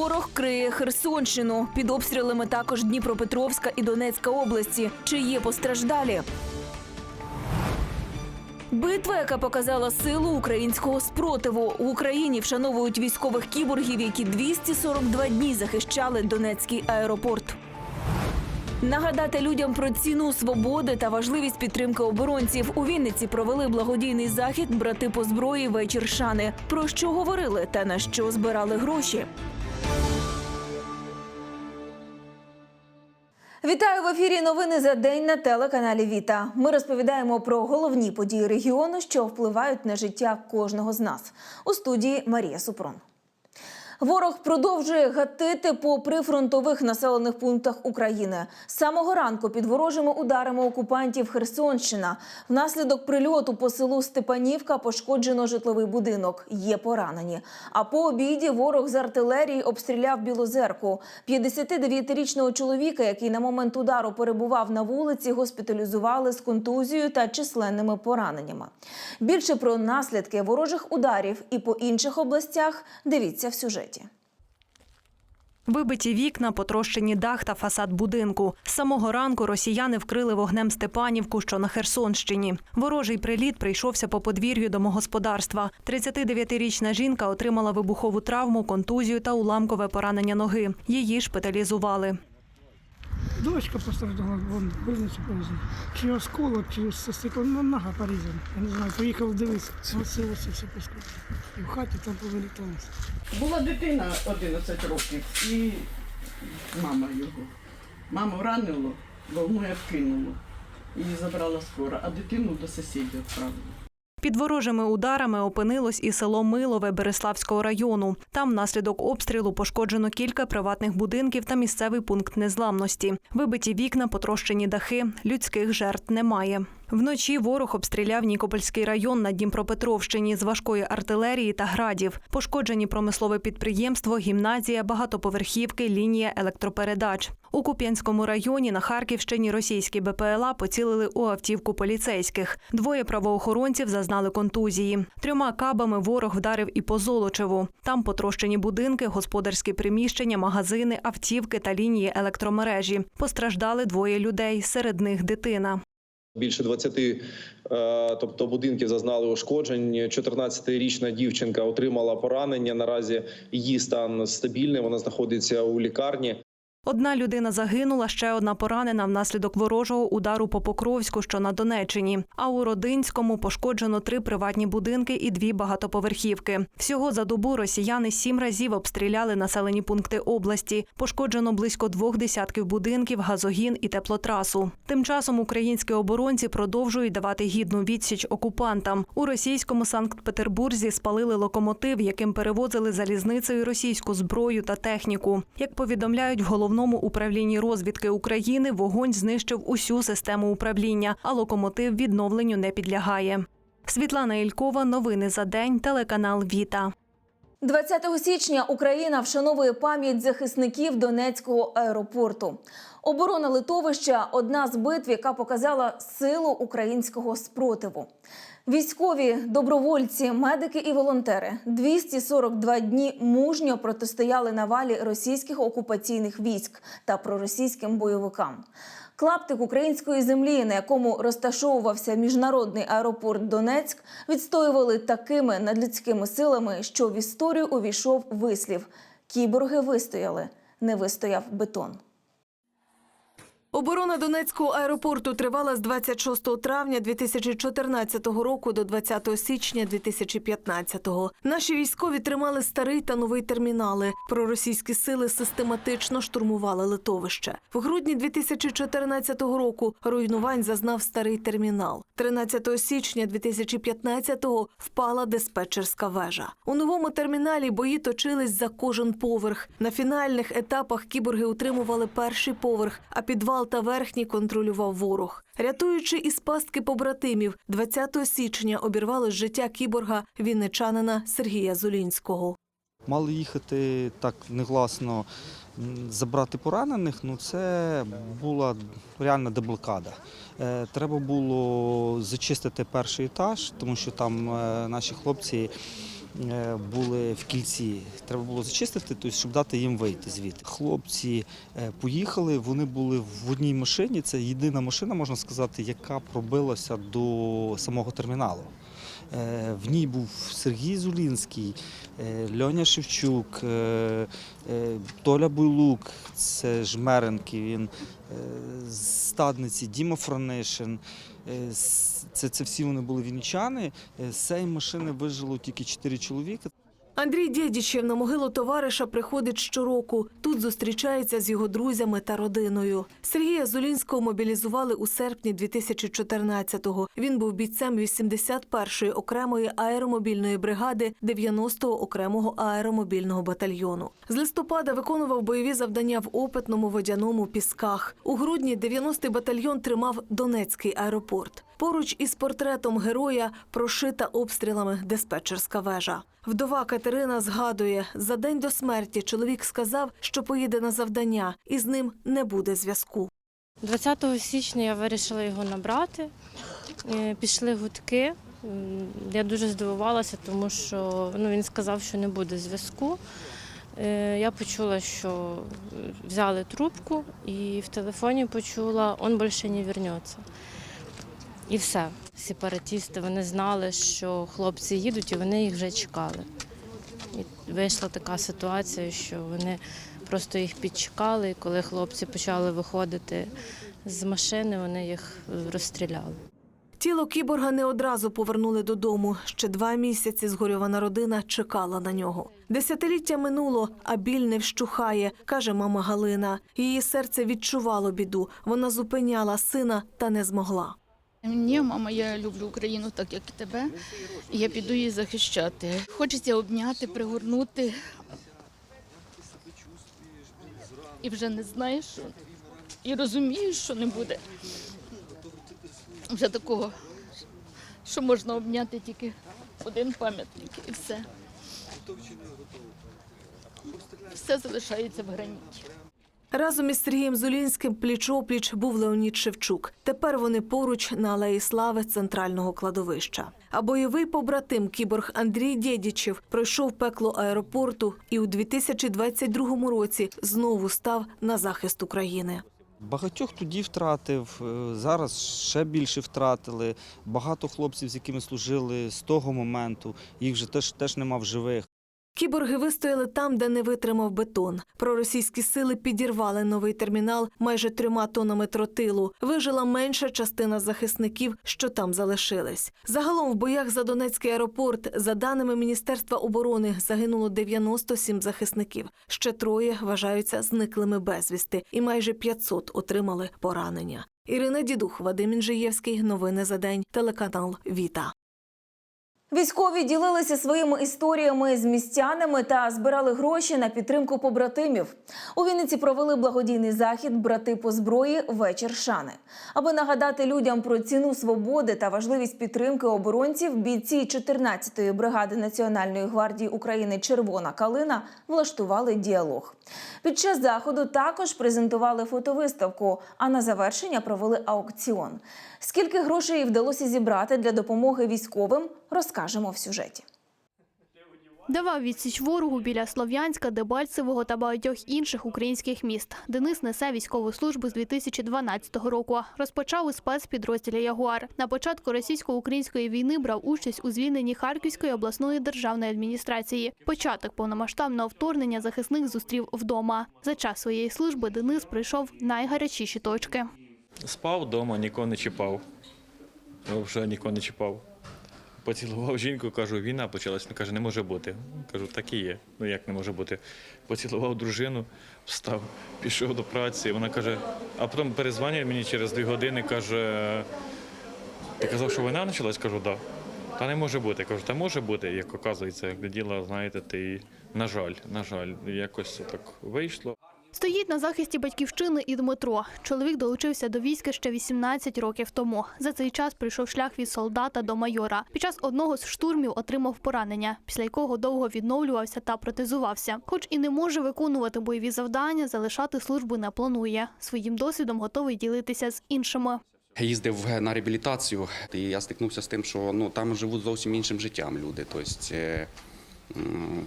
Ворог криє Херсонщину. Під обстрілами також Дніпропетровська і Донецька області. Чи є постраждалі? Битва, яка показала силу українського спротиву. В Україні вшановують військових кіборгів, які 242 дні захищали Донецький аеропорт. Нагадати людям про ціну свободи та важливість підтримки оборонців у Вінниці провели благодійний захід Брати по зброї вечір шани. Про що говорили та на що збирали гроші. Вітаю в ефірі. Новини за день на телеканалі Віта. Ми розповідаємо про головні події регіону, що впливають на життя кожного з нас. У студії Марія Супрон. Ворог продовжує гатити по прифронтових населених пунктах України. З самого ранку під ворожими ударами окупантів Херсонщина. Внаслідок прильоту по селу Степанівка пошкоджено житловий будинок. Є поранені. А по обіді ворог з артилерії обстріляв Білозерку. 59-річного чоловіка, який на момент удару перебував на вулиці, госпіталізували з контузією та численними пораненнями. Більше про наслідки ворожих ударів і по інших областях дивіться в сюжеті. Вибиті вікна, потрощені дах та фасад будинку. З самого ранку росіяни вкрили вогнем Степанівку, що на Херсонщині. Ворожий приліт прийшовся по подвір'ю домогосподарства. 39-річна жінка отримала вибухову травму, контузію та уламкове поранення ноги. Її шпиталізували. Дочка пострадала, вон больницю повезли. Чи осколок, чи со стекло, ну нога порізана. Я не знаю, поїхав дивитися. Оце все поскочило. І в хаті там повиліталося. Була дитина 11 років і мама його. Маму ранило, волну я вкинуло. Її забрала скоро, а дитину до сусідів відправили. Під ворожими ударами опинилось і село Милове Береславського району. Там внаслідок обстрілу пошкоджено кілька приватних будинків та місцевий пункт незламності. Вибиті вікна, потрощені дахи. Людських жертв немає. Вночі ворог обстріляв Нікопольський район на Дніпропетровщині з важкої артилерії та градів. Пошкоджені промислове підприємство, гімназія, багатоповерхівки, лінія електропередач. У Куп'янському районі на Харківщині російські БПЛА поцілили у автівку поліцейських. Двоє правоохоронців зазнали контузії. Трьома кабами ворог вдарив і по Золочеву. Там потрощені будинки, господарські приміщення, магазини, автівки та лінії електромережі. Постраждали двоє людей, серед них дитина. Більше 20 е, тобто будинків зазнали ушкоджень. 14-річна дівчинка отримала поранення. Наразі її стан стабільний. Вона знаходиться у лікарні. Одна людина загинула, ще одна поранена внаслідок ворожого удару по Покровську, що на Донеччині. А у Родинському пошкоджено три приватні будинки і дві багатоповерхівки. Всього за добу росіяни сім разів обстріляли населені пункти області. Пошкоджено близько двох десятків будинків, газогін і теплотрасу. Тим часом українські оборонці продовжують давати гідну відсіч окупантам. У російському Санкт-Петербурзі спалили локомотив, яким перевозили залізницею російську зброю та техніку. Як повідомляють в головному управлінні розвідки України, вогонь знищив усю систему управління, а локомотив відновленню не підлягає. Світлана Ількова, новини за день, телеканал Віта. 20 січня Україна вшановує пам'ять захисників Донецького аеропорту. Оборона литовища одна з битв, яка показала силу українського спротиву. Військові, добровольці, медики і волонтери 242 дні мужньо протистояли навалі російських окупаційних військ та проросійським бойовикам. Клаптик української землі, на якому розташовувався міжнародний аеропорт Донецьк, відстоювали такими надлюдськими силами, що в історію увійшов вислів: кіборги вистояли, не вистояв бетон. Оборона Донецького аеропорту тривала з 26 травня 2014 року до 20 січня 2015. Наші військові тримали старий та новий термінали. Проросійські сили систематично штурмували литовище. В грудні 2014 року руйнувань зазнав старий термінал. 13 січня 2015-го впала диспетчерська вежа. У новому терміналі бої точились за кожен поверх. На фінальних етапах кіборги утримували перший поверх, а підвал та верхній контролював ворог. Рятуючи із пастки побратимів, 20 січня обірвалось життя кіборга вінничанина Сергія Зулінського. Мали їхати так негласно забрати поранених, ну це була реальна деблокада. Е, Треба було зачистити перший етаж, тому що там е, наші хлопці були в кільці. Треба було зачистити, тобто, щоб дати їм вийти звідти. Хлопці е, поїхали, вони були в одній машині. Це єдина машина, можна сказати, яка пробилася до самого терміналу. Е, В ній був Сергій Зулінський, е, Льоня Шевчук, е, е, Толя Буйлук, це Жмеренки, він е, стадниці Діма Франишин. Е, Це, це всі вони були вінчани. Е, З цієї машини вижило тільки чотири чоловіка. Андрій Дєдічев на могилу товариша приходить щороку. Тут зустрічається з його друзями та родиною. Сергія Зулінського мобілізували у серпні 2014-го. Він був бійцем 81-ї окремої аеромобільної бригади 90-го окремого аеромобільного батальйону. З листопада виконував бойові завдання в опитному водяному пісках. У грудні 90-й батальйон тримав Донецький аеропорт. Поруч із портретом героя прошита обстрілами диспетчерська вежа. Вдова Катерина згадує, за день до смерті чоловік сказав, що поїде на завдання, і з ним не буде зв'язку. 20 січня я вирішила його набрати. Е, Пішли гудки. Я дуже здивувалася, тому що ну, він сказав, що не буде зв'язку. Е, Я почула, що взяли трубку, і в телефоні почула, він більше не вернеться. І все. Сепаратісти вони знали, що хлопці їдуть, і вони їх вже чекали. І вийшла така ситуація, що вони просто їх підчекали, і коли хлопці почали виходити з машини, вони їх е, розстріляли. Тіло кіборга не одразу повернули додому. Ще два місяці згорьована родина чекала на нього. Десятиліття минуло, а біль не вщухає, каже мама Галина. Її серце відчувало біду. Вона зупиняла сина та не змогла. Ні, мама, я люблю Україну так, як і тебе. І я піду її захищати. Хочеться обняти, пригорнути. І вже не знаєш, і розумієш, що не буде. Вже такого, що можна обняти тільки один пам'ятник і все. Все залишається в граніті. Разом із Сергієм Зулінським пліч-опліч був Леонід Шевчук. Тепер вони поруч на алеї слави центрального кладовища. А бойовий побратим кіборг Андрій Дєдічев пройшов пекло аеропорту і у 2022 році знову став на захист України. Багатьох тоді втратив, е, зараз ще більше втратили. Багато хлопців, з якими служили з того моменту, їх вже теж, теж нема в живих. Кіборги вистояли там, де не витримав бетон. Проросійські сили підірвали новий термінал майже трьома тонами тротилу. Вижила менша частина захисників, що там залишились. Загалом в боях за Донецький аеропорт, за даними Міністерства оборони, загинуло 97 захисників. Ще троє вважаються зниклими безвісти, і майже 500 отримали поранення. Ірина Дідух, Вадим Інжиєвський. Новини за день. Телеканал Віта. Військові ділилися своїми історіями з містянами та збирали гроші на підтримку побратимів. У Вінниці провели благодійний захід Брати по зброї вечір шани. Аби нагадати людям про ціну свободи та важливість підтримки оборонців, бійці 14-ї бригади Національної гвардії України Червона калина влаштували діалог. Під час заходу також презентували фотовиставку, а на завершення провели аукціон. Скільки грошей вдалося зібрати для допомоги військовим, розкажемо в сюжеті. Давав відсіч ворогу біля Слов'янська, Дебальцевого та багатьох інших українських міст. Денис несе військову службу з 2012 року. Розпочав у спецпідрозділі Ягуар. На початку російсько-української війни брав участь у звільненні Харківської обласної державної адміністрації. Початок повномасштабного вторгнення захисник зустрів вдома. За час своєї служби Денис прийшов найгарячіші точки. Спав вдома, нікого не чіпав. Взагалі нікого не чіпав. Поцілував жінку, кажу, війна почалась. Він каже, не може бути. Кажу, так і є. Ну як не може бути? Поцілував дружину, встав, пішов до праці. Вона каже, а потім перезвонює мені через дві години, каже, ти казав, що війна почалась? Кажу, так. Да. Та не може бути. Кажу, та може бути, як оказується, як до діла, знаєте, ти, на жаль, на жаль, якось так вийшло. Стоїть на захисті батьківщини і Дмитро. Чоловік долучився до війська ще 18 років тому. За цей час прийшов шлях від солдата до майора. Під час одного з штурмів отримав поранення, після якого довго відновлювався та протезувався. Хоч і не може виконувати бойові завдання, залишати службу не планує. Своїм досвідом готовий ділитися з іншими. Їздив на реабілітацію, і я стикнувся з тим, що ну там живуть зовсім іншим життям люди. Тобто, е,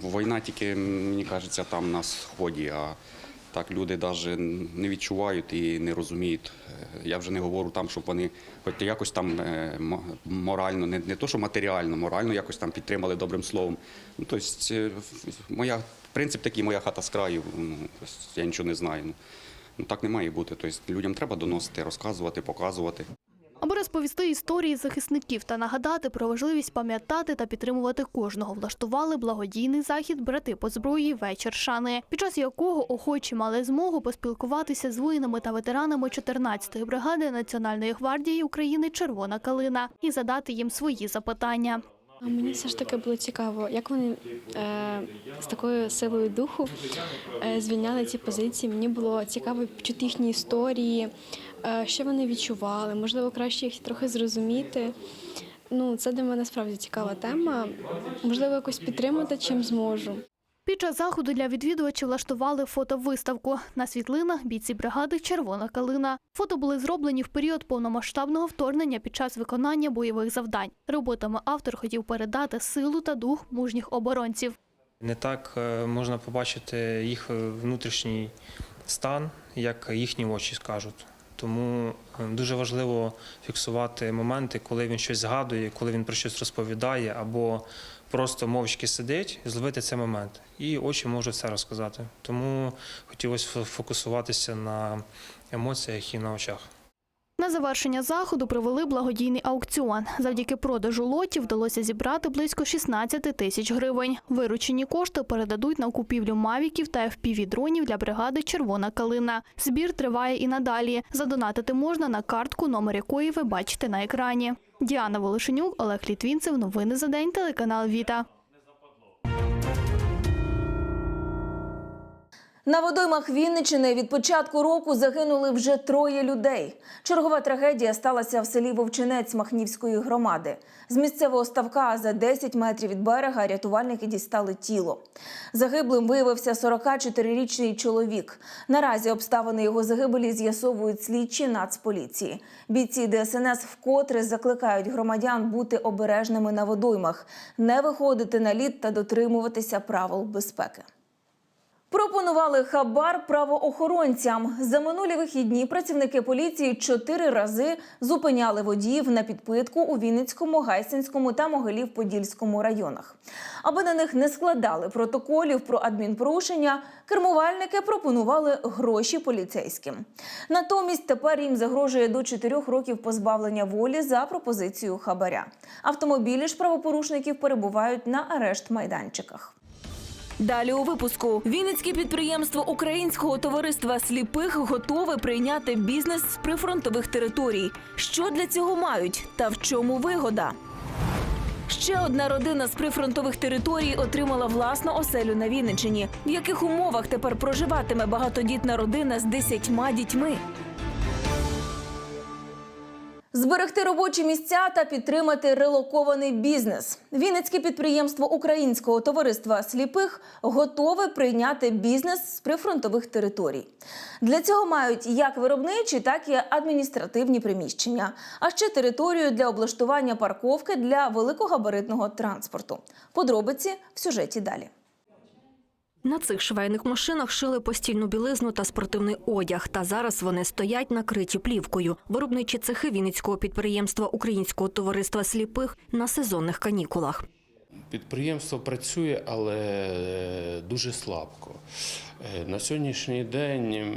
Війна тільки, мені кажеться, там на сході, а так люди навіть не відчувають і не розуміють. Е, Я вже не говорю там, щоб вони хоч якось там е, морально, не, не то, що матеріально, морально якось там підтримали добрим словом. Ну, тобто, е, моя принцип такий, моя хата з краю, ну, я нічого не знаю. Ну, Ну, так не має бути. Тобто, людям треба доносити, розказувати, показувати. Аби розповісти історії захисників та нагадати про важливість пам'ятати та підтримувати кожного, влаштували благодійний захід Брати по зброї вечір шани, під час якого охочі мали змогу поспілкуватися з воїнами та ветеранами 14-ї бригади Національної гвардії України Червона калина і задати їм свої запитання. Мені все ж таки було цікаво, як вони е, з такою силою духу е, звільняли ці позиції. Мені було цікаво почути їхні історії, що вони відчували, можливо, краще їх трохи зрозуміти. Ну, це для мене справді цікава тема. Можливо, якось підтримати чим зможу. Під час заходу для відвідувачів влаштували фотовиставку. На світлинах бійці бригади Червона калина. Фото були зроблені в період повномасштабного вторгнення під час виконання бойових завдань. Роботами автор хотів передати силу та дух мужніх оборонців. Не так е, можна побачити їх е, внутрішній стан, як їхні очі скажуть. Тому е, дуже важливо фіксувати моменти, коли він щось згадує, коли він про щось розповідає, або просто мовчки сидить, і зловити цей момент. І очі можуть все розказати. Тому хотілося фо- фокусуватися на емоціях і на очах. На завершення заходу провели благодійний аукціон. Завдяки продажу лотів вдалося зібрати близько 16 тисяч гривень. Виручені кошти передадуть на купівлю мавіків та FPV-дронів для бригади Червона калина. Збір триває і надалі. Задонатити можна на картку, номер якої ви бачите на екрані. Діана Волошенюк, Олег Літвінцев. Новини за день. Телеканал Віта. На водоймах Вінничини від початку року загинули вже троє людей. Чергова трагедія сталася в селі Вовчинець Махнівської громади. З місцевого ставка за 10 метрів від берега рятувальники дістали тіло. Загиблим виявився 44-річний чоловік. Наразі обставини його загибелі з'ясовують слідчі Нацполіції. Бійці ДСНС вкотре закликають громадян бути обережними на водоймах, не виходити на лід та дотримуватися правил безпеки. Пропонували хабар правоохоронцям. За минулі вихідні працівники поліції чотири рази зупиняли водіїв на підпитку у Вінницькому, Гайсинському та Могилів-Подільському районах. Аби на них не складали протоколів про адмінпорушення, кермувальники пропонували гроші поліцейським. Натомість тепер їм загрожує до чотирьох років позбавлення волі за пропозицію хабаря. Автомобілі ж правопорушників перебувають на арешт майданчиках. Далі у випуску Вінницьке підприємство Українського товариства сліпих готове прийняти бізнес з прифронтових територій. Що для цього мають та в чому вигода? Ще одна родина з прифронтових територій отримала власну оселю на Вінниччині. В яких умовах тепер проживатиме багатодітна родина з десятьма дітьми? Зберегти робочі місця та підтримати релокований бізнес. Вінницьке підприємство Українського товариства сліпих готове прийняти бізнес з прифронтових територій. Для цього мають як виробничі, так і адміністративні приміщення, а ще територію для облаштування парковки для великогабаритного транспорту. Подробиці в сюжеті далі. На цих швейних машинах шили постільну білизну та спортивний одяг. Та зараз вони стоять накриті плівкою. Виробничі цехи Вінницького підприємства Українського товариства сліпих на сезонних канікулах. Підприємство працює, але дуже слабко. Е, На сьогоднішній день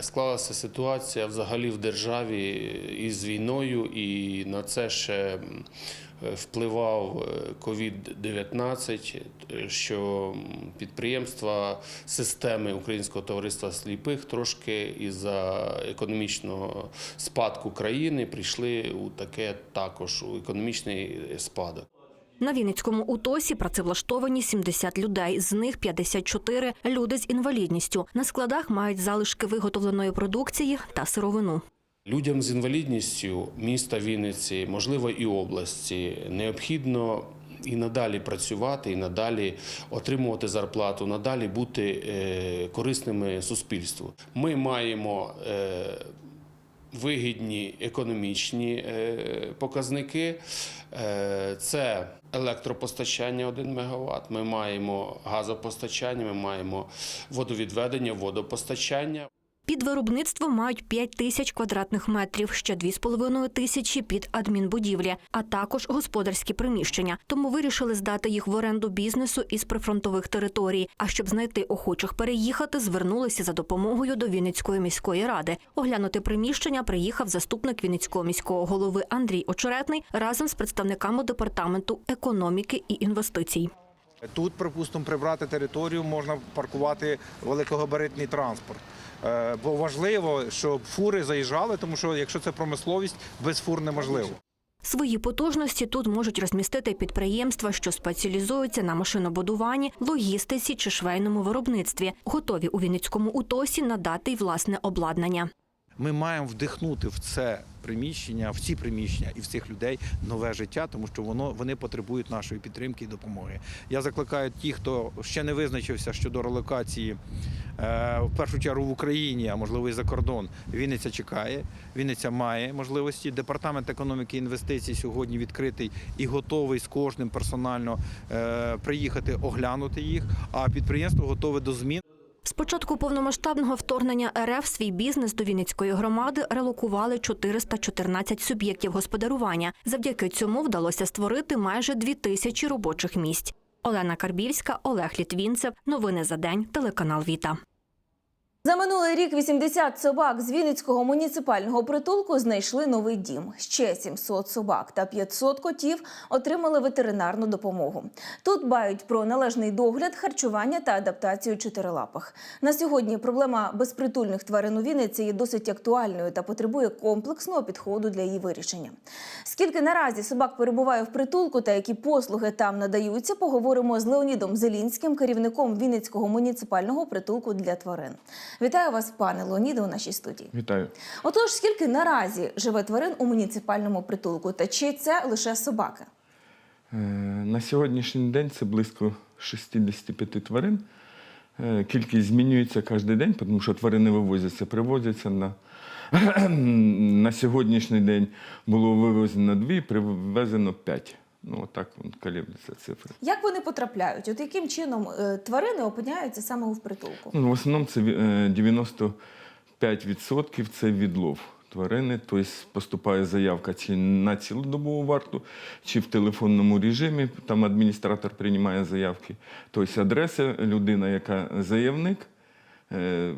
склалася ситуація взагалі в державі із війною, і на це ще впливав е, COVID-19, е, що підприємства системи Українського товариства сліпих трошки із-за економічного спадку країни прийшли у таке також у економічний спадок. На Вінницькому УТОСі працевлаштовані 70 людей, з них 54 – люди з інвалідністю. На складах мають залишки виготовленої продукції та сировину. Людям з інвалідністю міста Вінниці, можливо, і області, необхідно і надалі працювати, і надалі отримувати зарплату, надалі бути е, корисними суспільству. Ми маємо е, вигідні економічні е, показники. Е, Це Електропостачання 1 МВт, ми маємо газопостачання, ми маємо водовідведення, водопостачання. Під виробництво мають 5 тисяч квадратних метрів, ще 2,5 тисячі під адмінбудівлі, а також господарські приміщення. Тому вирішили здати їх в оренду бізнесу із прифронтових територій. А щоб знайти охочих переїхати, звернулися за допомогою до Вінницької міської ради. Оглянути приміщення приїхав заступник Вінницького міського голови Андрій Очеретний разом з представниками департаменту економіки і інвестицій. Тут, припустимо, прибрати територію можна паркувати великогабаритний транспорт. Е, Бо важливо, щоб фури заїжджали, тому що якщо це промисловість, без фур неможливо. Свої потужності тут можуть розмістити підприємства, що спеціалізуються на машинобудуванні, логістиці чи швейному виробництві, готові у Вінницькому УТОСі надати й власне обладнання. Ми маємо вдихнути в це приміщення, в ці приміщення і в цих людей нове життя, тому що воно вони потребують нашої підтримки і допомоги. Я закликаю ті, хто ще не визначився щодо релокації е, в першу чергу в Україні, а можливо і за кордон. Вінниця чекає. Вінниця має можливості. Департамент економіки і інвестицій сьогодні відкритий і готовий з кожним персонально е, приїхати оглянути їх. А підприємство готове до змін. З початку повномасштабного вторгнення РФ свій бізнес до Вінницької громади релокували 414 суб'єктів господарювання. Завдяки цьому вдалося створити майже дві тисячі робочих місць. Олена Карбівська, Олег Літвінцев. Новини за день. Телеканал Віта. За минулий рік 80 собак з Вінницького муніципального притулку знайшли новий дім. Ще 700 собак та 500 котів отримали ветеринарну допомогу. Тут дбають про належний догляд, харчування та адаптацію чотирилапих. На сьогодні проблема безпритульних тварин у Вінниці є досить актуальною та потребує комплексного підходу для її вирішення. Скільки наразі собак перебуває в притулку та які послуги там надаються, поговоримо з Леонідом Зелінським, керівником Вінницького муніципального притулку для тварин. Вітаю вас, пане Леоніде, у нашій студії. Вітаю. Отож, скільки наразі живе тварин у муніципальному притулку, та чи це лише собаки? Е, На сьогоднішній день це близько 65 тварин. Е, Кількість змінюється кожен день, тому що тварини вивозяться, привозяться на. На сьогоднішній день було вивезено дві, привезено п'ять. Ну, отак вон колеблються цифри. Як вони потрапляють? От яким чином е, тварини опиняються саме у притулку? Ну, в основному це е, 95% це відлов тварини, тобто поступає заявка чи на цілодобову варту, чи в телефонному режимі, там адміністратор приймає заявки. Тобто адреса, людина, яка заявник, е,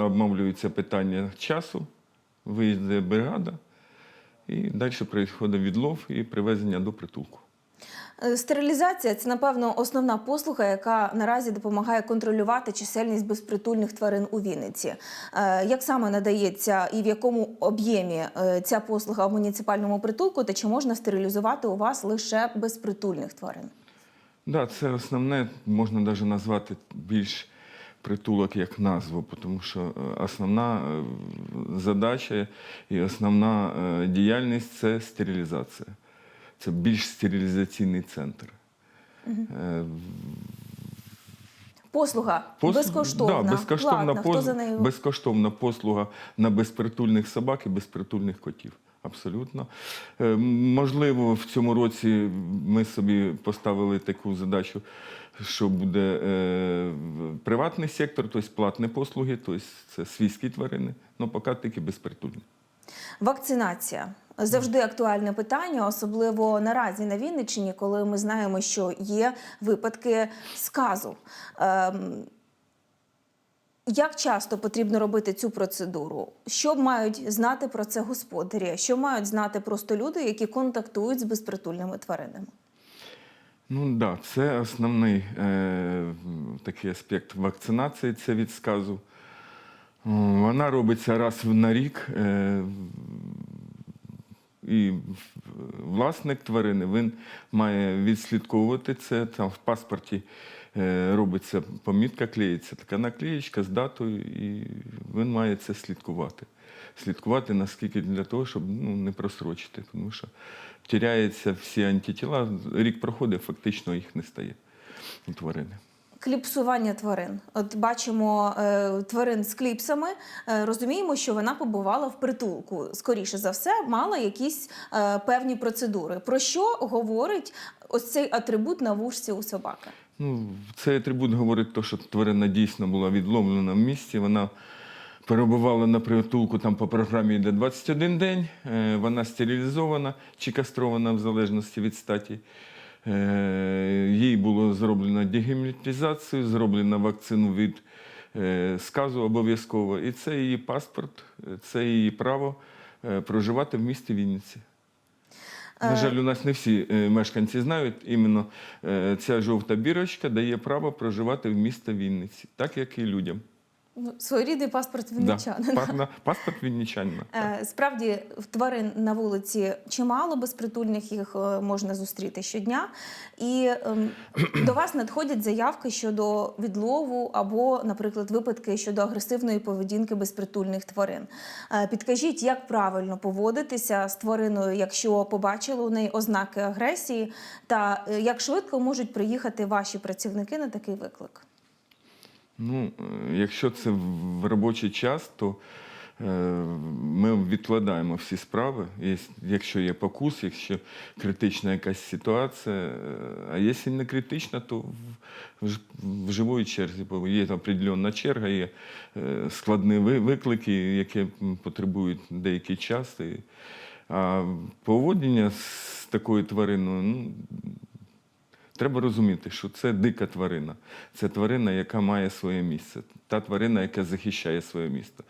обмовлюється питання часу, виїздить бригада, і далі відбувається відлов і привезення до притулку. Е, Стерилізація це, напевно, основна послуга, яка наразі допомагає контролювати чисельність безпритульних тварин у Вінниці. Е, Як саме надається і в якому об'ємі е, ця послуга в муніципальному притулку, та чи можна стерилізувати у вас лише безпритульних тварин? Да, це основне, можна навіть назвати більш притулок як назву, тому що е, основна е, задача і основна е, діяльність це стерилізація. Це більш стерилізаційний центр. Е, Послуга Послуг- безкоштовна, Да, безкоштовна, платна. Хто за нею? безкоштовна послуга на безпритульних собак і безпритульних котів. Абсолютно. Можливо, в цьому році ми собі поставили таку задачу, що буде е, приватний сектор, тобто платні послуги, тобто це свійські тварини, але поки тільки безпритульні. Вакцинація завжди актуальне питання, особливо наразі на Вінниччині, коли ми знаємо, що є випадки сказу. Ем, як часто потрібно робити цю процедуру? Що мають знати про це господарі? Що мають знати просто люди, які контактують з безпритульними тваринами? Ну так, да, це основний е, такий аспект вакцинації, це від сказу. Вона робиться раз на рік. Е, і власник тварини він має відслідковувати це. Там в паспорті е, робиться помітка, клеїться така наклеєчка з датою, і він має це слідкувати. Слідкувати наскільки для того, щоб ну, не просрочити, тому що втіряються всі антитіла. Рік проходить, фактично їх не стає у тварини. Кліпсування тварин. От бачимо е, тварин з кліпсами, е, розуміємо, що вона побувала в притулку. Скоріше за все, мала якісь е, певні процедури. Про що говорить ось цей атрибут на вушці у собаки? Ну, цей атрибут говорить те, що тварина дійсно була відловлена в місті. Вона перебувала на притулку там по програмі йде 21 день. Е, Вона стерилізована чи кастрована в залежності від статі. Е, Їй було зроблено дегематизацію, зроблено вакцину від е, сказу обов'язково. І це її паспорт, це її право проживати в місті Вінниці. На жаль, у нас не всі мешканці знають, іменно ця жовта бірочка дає право проживати в місті Вінниці, так як і людям. Ну, своєрідний паспорт Да. вінничанина. Паспорт, паспорт вінничанина. Е, Справді тварин на вулиці чимало безпритульних їх е, можна зустріти щодня. І ем, до вас надходять заявки щодо відлову або, наприклад, випадки щодо агресивної поведінки безпритульних тварин. Е, Підкажіть, як правильно поводитися з твариною, якщо побачили у неї ознаки агресії, та як швидко можуть приїхати ваші працівники на такий виклик? Ну, е, якщо це в робочий час, то е, ми відкладаємо всі справи. Якщо є покус, якщо критична якась ситуація, е, а якщо не критична, то в, живої черзі бо є определенна черга, є складні виклики, які потребують деякий час. А поводження з такою твариною, ну, Треба розуміти, що це дика тварина. Це тварина, яка має своє місце. Та тварина, яка захищає своє місто.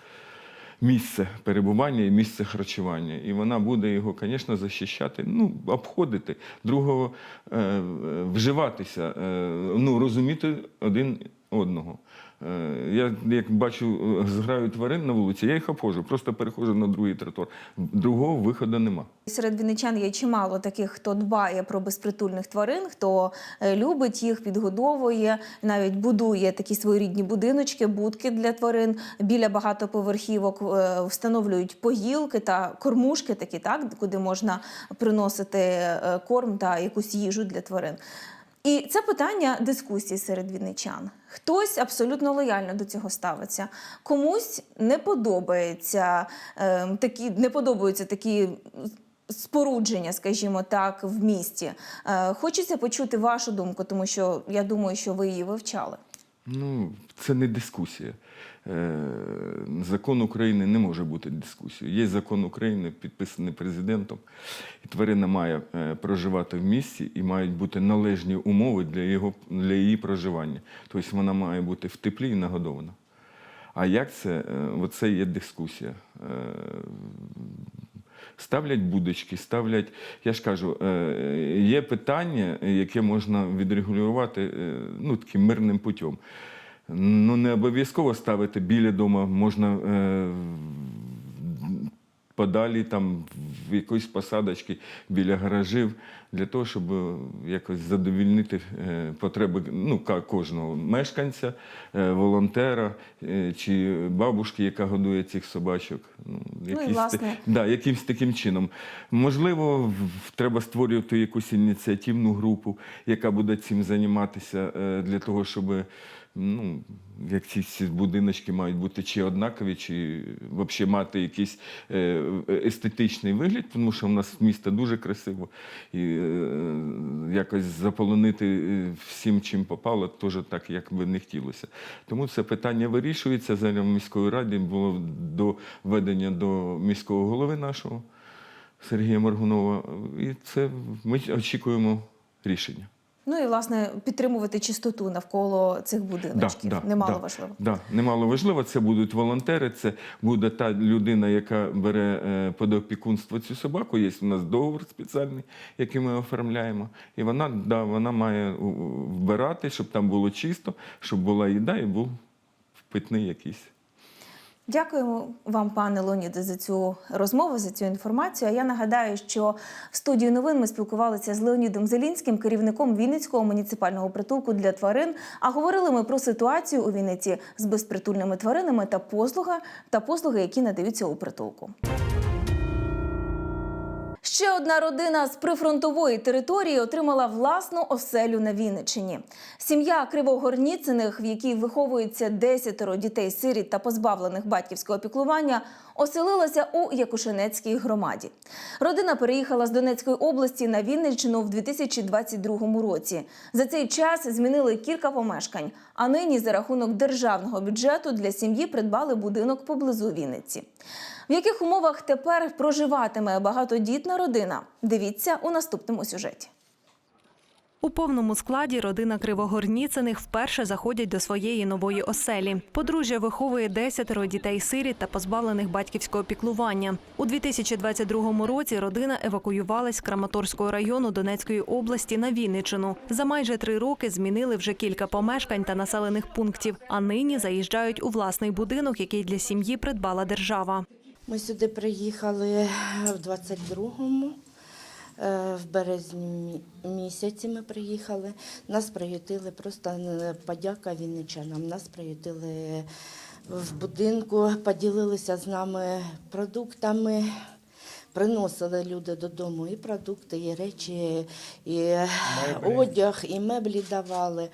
Місце перебування і місце харчування. І вона буде його, звісно, захищати, ну, обходити, другого е, вживатися, е, ну, розуміти один одного. Е, Я як бачу е, зграю тварин на вулиці, я їх обходжу, просто переходжу на другий тротуар. Другого виходу нема. Серед вінничан є чимало таких, хто дбає про безпритульних тварин, хто е, любить їх, підгодовує, навіть будує такі своєрідні будиночки, будки для тварин. Біля багатоповерхівок встановлюють поїлки та кормушки, такі так, куди можна приносити корм та якусь їжу для тварин. І це питання дискусії серед вінничан. Хтось абсолютно лояльно до цього ставиться. Комусь не подобається е, такі, не подобаються такі спорудження, скажімо так, в місті. Е, хочеться почути вашу думку, тому що я думаю, що ви її вивчали. Ну, це не дискусія. Е, Закон України не може бути дискусією. Є закон України, підписаний президентом, і тварина має е, проживати в місті і мають бути належні умови для, його, для її проживання. Тобто вона має бути в теплі і нагодована. А як це? Е, Оце є дискусія. Ставлять будочки, ставлять. Я ж кажу, є питання, яке можна відрегулювати ну, таким мирним путем. Ну, не обов'язково ставити біля дому, можна е, подалі там в якоїсь посадочки біля гаражів для того, щоб якось задовільнити е, потреби ну, кожного мешканця, е, волонтера е, чи бабушки, яка годує цих собачок. Ну, і, якісь власне- Да, якимсь таким чином. Можливо, в- треба створювати якусь ініціативну групу, яка буде цим займатися е, для того, щоб ну, як ці всі будиночки мають бути чи однакові, чи взагалі мати якийсь е, естетичний вигляд, тому що в нас місто дуже красиво. І е, якось заполонити е, всім, чим попало, теж так, як би не хотілося. Тому це питання вирішується. Зараз в міської раді було доведення до міського голови нашого Сергія Моргунова. І це ми очікуємо рішення. Ну і власне підтримувати чистоту навколо цих будиночків. Немало да, важливо. Да, немало важливо. Це будуть волонтери, це буде та людина, яка бере е, під опікунство цю собаку. Є у нас договор спеціальний, який ми оформляємо. І вона, да, вона має вбирати, щоб там було чисто, щоб була їда і був питний якийсь. Дякуємо вам, пане Леоніде, за цю розмову, за цю інформацію. А я нагадаю, що в студії новин ми спілкувалися з Леонідом Зелінським, керівником Вінницького муніципального притулку для тварин. А говорили ми про ситуацію у Вінниці з безпритульними тваринами та послуга та послуги, які надаються у притулку. Ще одна родина з прифронтової території отримала власну оселю на Вінниччині. Сім'я Кривогорніциних, в якій виховується десятеро дітей сиріт та позбавлених батьківського піклування, оселилася у Якушинецькій громаді. Родина переїхала з Донецької області на Вінниччину в 2022 році. За цей час змінили кілька помешкань. А нині за рахунок державного бюджету для сім'ї придбали будинок поблизу Вінниці. В яких умовах тепер проживатиме багатодітна родина? Дивіться у наступному сюжеті. У повному складі родина Кривогорніциних вперше заходять до своєї нової оселі. Подружжя виховує десятеро дітей-сиріт та позбавлених батьківського піклування. У 2022 році родина евакуювалась з Краматорського району Донецької області на Вінниччину. За майже три роки змінили вже кілька помешкань та населених пунктів, а нині заїжджають у власний будинок, який для сім'ї придбала держава. Ми сюди приїхали в 22-му, е, в березні місяці ми приїхали. Нас приютили, просто е, подяка вінничанам. Нас приютили в будинку, поділилися з нами продуктами. Приносили люди додому і продукти, і речі, і одяг, і меблі давали.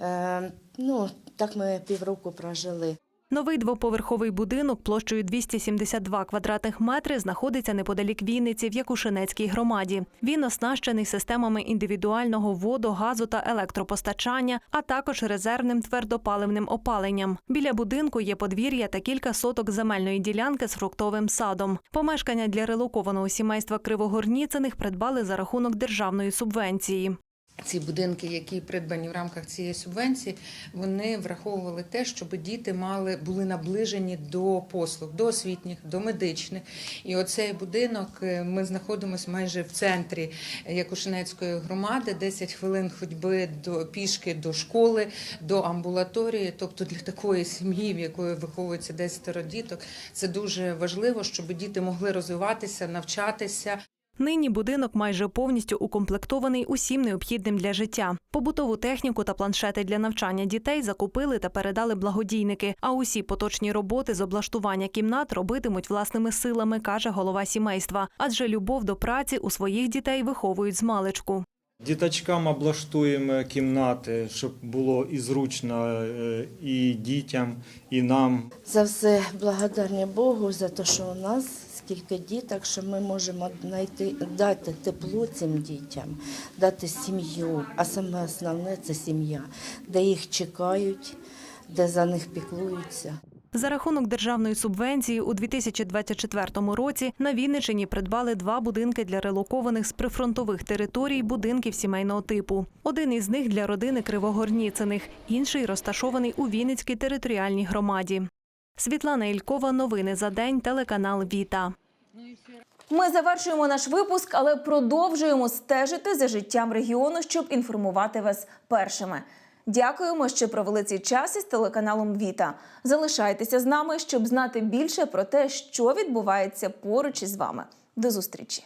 Е, Ну, так ми півроку прожили. Новий двоповерховий будинок площею 272 квадратних метри знаходиться неподалік Вінниці в Якушинецькій громаді. Він оснащений системами індивідуального воду, газу та електропостачання, а також резервним твердопаливним опаленням. Біля будинку є подвір'я та кілька соток земельної ділянки з фруктовим садом. Помешкання для релокованого сімейства Кривогорніциних придбали за рахунок державної субвенції. Ці будинки, які придбані в рамках цієї субвенції, вони враховували те, щоб діти мали були наближені до послуг, до освітніх, до медичних. І оцей будинок е, ми знаходимося майже в центрі Якушинецької громади, 10 хвилин ходьби до пішки до школи, до амбулаторії. Тобто для такої сім'ї, в якої виховується 10 діток, це дуже важливо, щоб діти могли розвиватися, навчатися. Нині будинок майже повністю укомплектований усім необхідним для життя. Побутову техніку та планшети для навчання дітей закупили та передали благодійники. А усі поточні роботи з облаштування кімнат робитимуть власними силами, каже голова сімейства. Адже любов до праці у своїх дітей виховують з маличку. Діточкам облаштуємо кімнати, щоб було і зручно е, і дітям, і нам. За все благодарні Богу за те, що у нас скільки діток, що ми можемо знайти, дати тепло цим дітям, дати сім'ю. А саме основне це сім'я, де їх чекають, де за них піклуються. За рахунок державної субвенції у 2024 році на Вінниччині придбали два будинки для релокованих з прифронтових територій будинків сімейного типу. Один із них для родини Кривогорніциних, інший розташований у Вінницькій територіальній громаді. Світлана Ількова. Новини за день. Телеканал Віта. Ми завершуємо наш випуск, але продовжуємо стежити за життям регіону, щоб інформувати вас першими. Дякуємо, що провели цей час із телеканалом Віта. Залишайтеся з нами, щоб знати більше про те, що відбувається поруч із вами. До зустрічі.